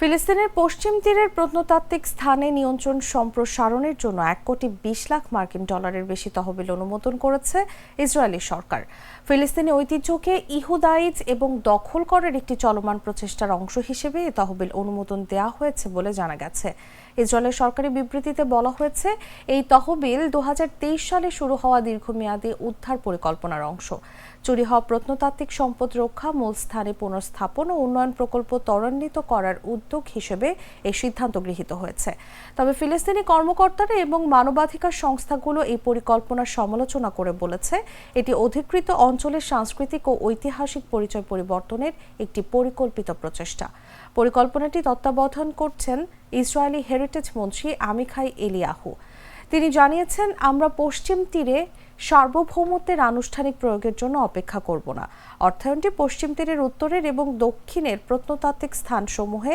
ফিলিস্তিনের পশ্চিম তীরের প্রত্নতাত্ত্বিক স্থানে নিয়ন্ত্রণ সম্প্রসারণের জন্য এক কোটি বিশ লাখ মার্কিন ডলারের বেশি তহবিল অনুমোদন করেছে ইসরায়েলি সরকার। ফিলিস্তিনি ঐতিহ্যকে ইহুদাইজ এবং দখল করার একটি চলমান প্রচেষ্টার অংশ হিসেবে এই তহবিল অনুমোদন দেওয়া হয়েছে বলে জানা গেছে। ইসরায়েলের সরকারি বিবৃতিতে বলা হয়েছে, এই তহবিল দু হাজার তেইশ সালে শুরু হওয়া দীর্ঘমেয়াদী উদ্ধার পরিকল্পনার অংশ। চুরি হওয়া প্রত্নতাত্ত্বিক সম্পদ রক্ষা, মূল স্থানে পুনঃস্থাপন ও উন্নয়ন প্রকল্প ত্বরান্বিত করার উদ্যোগ হিসেবে এই সিদ্ধান্ত গৃহীত হয়েছে। তবে ফিলিস্তিনি কর্মকর্তারা এবং মানবাধিকার সংস্থাগুলো এই পরিকল্পনার সমালোচনা করে বলেছে, এটি অধিকৃত অঞ্চলের সাংস্কৃতিক ও ঐতিহাসিক পরিচয় পরিবর্তনের একটি পরিকল্পিত প্রচেষ্টা। পরিকল্পনাটি তত্ত্বাবধান করছেন ইসরায়েলি হেরিটেজ মন্ত্রী আমিখাই এলিয়াহু। তিনি জানিয়েছেন, আমরা পশ্চিম তীরে সার্বভৌমত্বের আনুষ্ঠানিক প্রয়োগের জন্য অপেক্ষা করব না। অর্থায়নটি পশ্চিম তীরের উত্তরের এবং দক্ষিণের প্রত্নতাত্ত্বিক স্থানসমূহে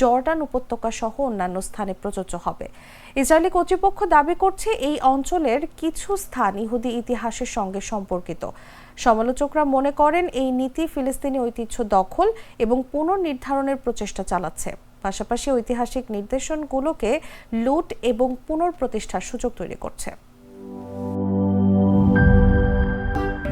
জর্ডান উপত্যকা সহ অন্যান্য স্থানে প্রযোজ্য হবে। ইসরায়েলি কর্তৃপক্ষ দাবি করছে এই অঞ্চলের কিছু স্থান ইহুদি ইতিহাসের সঙ্গে সম্পর্কিত। সমালোচকরা মনে করেন এই নীতি ফিলিস্তিনি ঐতিহ্য দখল এবং পুনর্নির্ধারণের প্রচেষ্টা চালাচ্ছে। পাশাপাশি ঐতিহাসিক নির্দেশনগুলোকে লুট এবং পুনর্প্রতিষ্ঠার সুযোগ তৈরি করছে।